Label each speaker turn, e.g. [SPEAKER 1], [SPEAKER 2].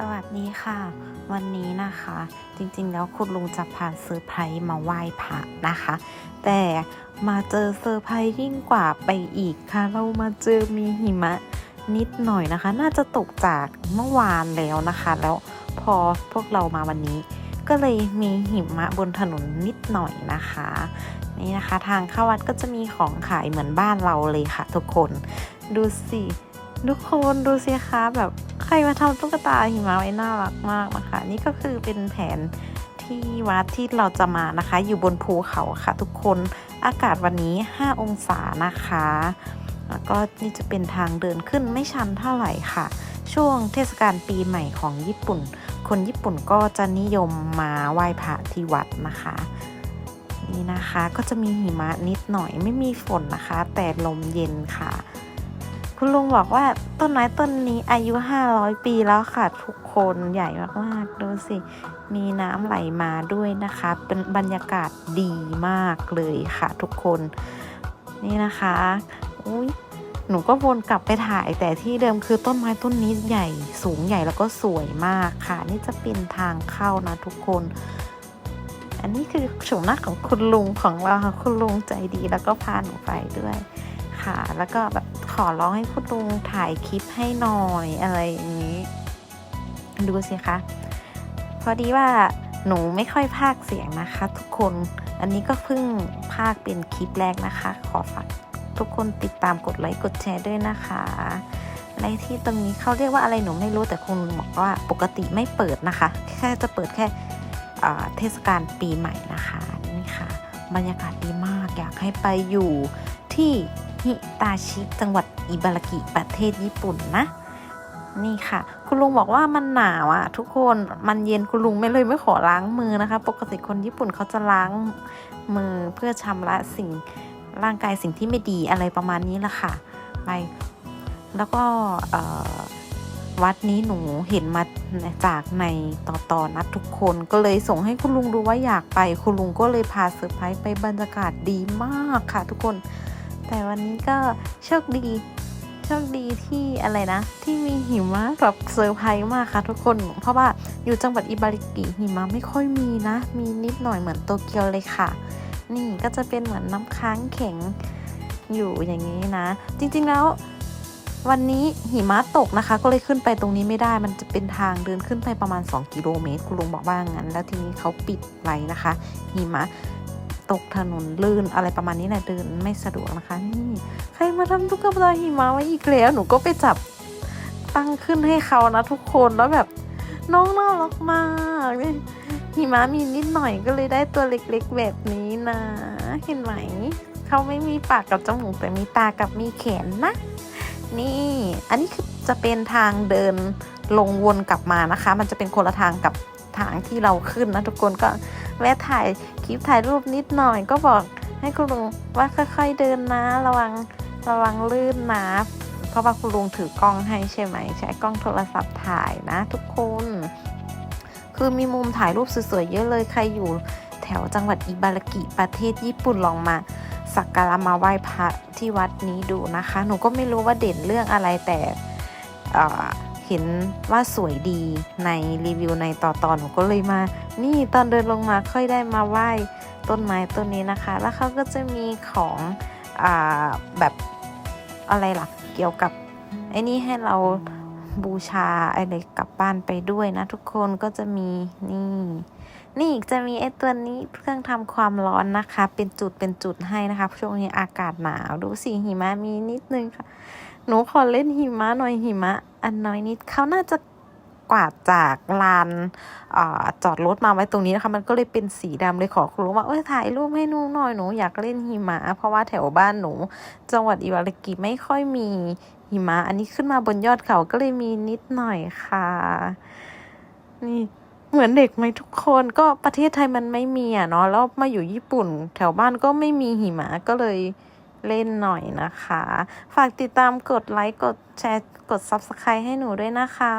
[SPEAKER 1] สวัสดีค่ะ วันนี้นะคะ จริงๆ แล้วคุณลุงจะพาเซอร์ไพรส์มาไหว้พระนะคะ แต่มาเจอเซอร์ไพรส์ยิ่งกว่าไปอีกค่ะ เรามาเจอมีหิมะนิดหน่อยนะคะ น่าจะตกจากเมื่อวานแล้วนะคะ แล้วพอพวกเรามาวันนี้ ก็เลยมีหิมะบนถนนนิดหน่อยนะคะ นี่นะคะ ทางเข้าวัดก็จะมีของขายเหมือนบ้านเราเลยค่ะ ทุกคนดูสิ ทุกคนดูสิคะแบบใครมาทำตุ๊กตาหิมะไว้น่ารักมากนะคะ นี่ก็คือเป็นแผนที่วัดที่เราจะมานะคะ อยู่บนภูเขาค่ะ ทุกคนอากาศวันนี้ 5 องศานะคะแล้วก็นี่จะเป็นทางเดินขึ้นไม่ชันเท่าไหร่ค่ะ ช่วงเทศกาลปีใหม่ของญี่ปุ่น คนญี่ปุ่นก็จะนิยมมาไหว้พระที่วัดนะคะ นี่นะคะก็จะมีหิมะนิดหน่อยไม่มีฝนนะคะ แต่ลมเย็นค่ะ คุณลุงบอกว่าต้นไม้ต้นนี้อายุ 500 ปีแล้วค่ะ ทุกคนใหญ่มากๆ ดูสิ มีน้ำไหลมาด้วยนะคะ เป็นบรรยากาศดีมากเลยค่ะทุกคน นี่นะคะอุ้ยหนูก็วนกลับไปถ่ายแต่ที่เดิมคือต้นไม้ต้นนี้ใหญ่สูงใหญ่แล้วก็สวยมากค่ะ นี่จะเป็นทางเข้านะทุกคน อันนี้คือโฉมหน้าของคุณลุงของเราค่ะคุณลุงใจดีแล้วก็พาหนูไปด้วยค่ะ แล้วก็แบบ อร้องให้คุณลุงถ่ายคลิปให้หน่อยอะไรอย่างนี้ ดูสิคะ พอดีว่าหนูไม่ค่อยพากเสียงนะคะ ทุกคน อันนี้ก็เพิ่งพากเป็นคลิปแรกนะคะ ขอฝากทุกคนติดตามกดไลค์กดแชร์ด้วยนะคะในที่ตรงนี้เขาเรียกว่าอะไรหนูไม่รู้แต่คุณบอกว่าปกติไม่เปิดนะคะ แค่จะเปิดแค่เทศกาลปีใหม่นะคะนี่ค่ะ บรรยากาศดีมากอยากให้ไปอยู่ ที่ฮิตาชิจังหวัดอิบารากิประเทศญี่ปุ่นนะ นี่ค่ะ คุณลุงบอกว่ามันหนาวอะทุกคนมันเย็นคุณลุงไม่เลยไม่ขอล้างมือนะคะ ปกติคนญี่ปุ่นเขาจะล้างมือเพื่อชำระสิ่งร่างกายสิ่งที่ไม่ดีอะไรประมาณนี้ละค่ะไปแล้วก็วัดนี้หนูเห็นมาจากในต่อต่อนัดทุกคนก็เลยส่งให้คุณลุงดูว่าอยากไป คุณลุงก็เลยพาเซอร์ไพรส์ไปบรรยากาศดีมากค่ะทุกคน แต่วันนี้ก็โชคดี โชคดีที่อะไรนะ ที่มีหิมะแบบเซอร์ไพรส์มากค่ะทุกคน เพราะว่าอยู่จังหวัดอิบาริกิหิมะไม่ค่อยมีนะ มีนิดหน่อยเหมือนโตเกียวเลยค่ะ นี่ก็จะเป็นเหมือนน้ำค้างแข็งอยู่อย่างนี้นะ จริงๆแล้ววันนี้หิมะตกนะคะ ก็เลยขึ้นไปตรงนี้ไม่ได้ มันจะเป็นทางเดินขึ้นไปประมาณ 2 กิโลเมตร คุณลุงบอกว่างั้น แล้วทีนี้เขาปิดไว้นะคะ หิมะ ตกถนนลื่นอะไรประมาณนี้แหละเดินไม่สะดวกนะคะนี่ใครมาทำตุ๊กตาหิมะไว้อีกแล้วหนูก็ไปจับตั้งขึ้นให้เขานะทุกคนแล้วแบบน้องน่ารักมากนี่หิมะมีนิดหน่อยก็เลยได้ตัวเล็กๆแบบนี้นะ เห็นไหมเขาไม่มีปากกับจมูกแต่มีตากับมีแขนนะ นี่ อันนี้คือจะเป็นทางเดินลงวนกลับมานะคะ มันจะเป็นคนละทางกับ ทางที่เราขึ้นนะทุกคนก็แวะถ่ายคลิปถ่ายรูปนิดหน่อย ก็บอกให้คุณลุงว่าค่อยๆเดินนะ ระวังระวังลื่นนะเพราะว่าคุณลุงถือกล้องให้ใช่ไหม ใช้กล้องโทรศัพท์ถ่ายนะ ทุกคน คือมีมุมถ่ายรูปสวยๆเยอะเลยใครอยู่แถวจังหวัดอิบารากิประเทศญี่ปุ่นลองมาสักการะมาไหว้พระที่วัดนี้ดูนะคะ หนูก็ไม่รู้ว่าเด่นเรื่องอะไรแต่ เห็นว่าสวยดีในรีวิวในต่อตอนหนูก็เลยมา นี่ตอนเดินลงมาค่อยได้มาไหว้ต้นไม้ต้นนี้นะคะ แล้วเขาก็จะมีของอแบบอะไรล่ะ เกี่ยวกับไอ้นี่ให้เรา บูชาอะไรกลับบ้านไปด้วยนะ ทุกคนก็จะมีนี่ นี่จะมีไอ้ตัวนี้เครื่องทำความร้อนนะคะ เป็นจุดเป็นจุดให้นะคะช่วงนี้อากาศหนาวดูสิหิมะมีนิดนึงค่ะ หนูขอเล่นหิมะหน่อยหิมะ อันน้อยนิดเขาน่าจะกวาดจากลานอจอดรถมาไว้ตรงนี้นะคะ มันก็เลยเป็นสีดำเลยขอคุณลุงว่าเอ้ยถ่ายรูปให้หนูหน่อยหนูอยากเล่นหิมะ เพราะว่าแถวบ้านหนู จังหวัดอิวารากิไม่ค่อยมี หิมะ อันนี้ขึ้นมาบนยอดเขาก็เลยมีนิดหน่อยค่ะ นี่เหมือนเด็กไหมทุกคนก็ประเทศไทยมันไม่มีอะเนาะแล้วมาอยู่ญี่ปุ่น แถวบ้านก็ไม่มีหิมะก็เลยเล่นหน่อยนะคะ ฝากติดตามกดไลค์ กดแชร์ กด Subscribe ให้หนูด้วยนะคะ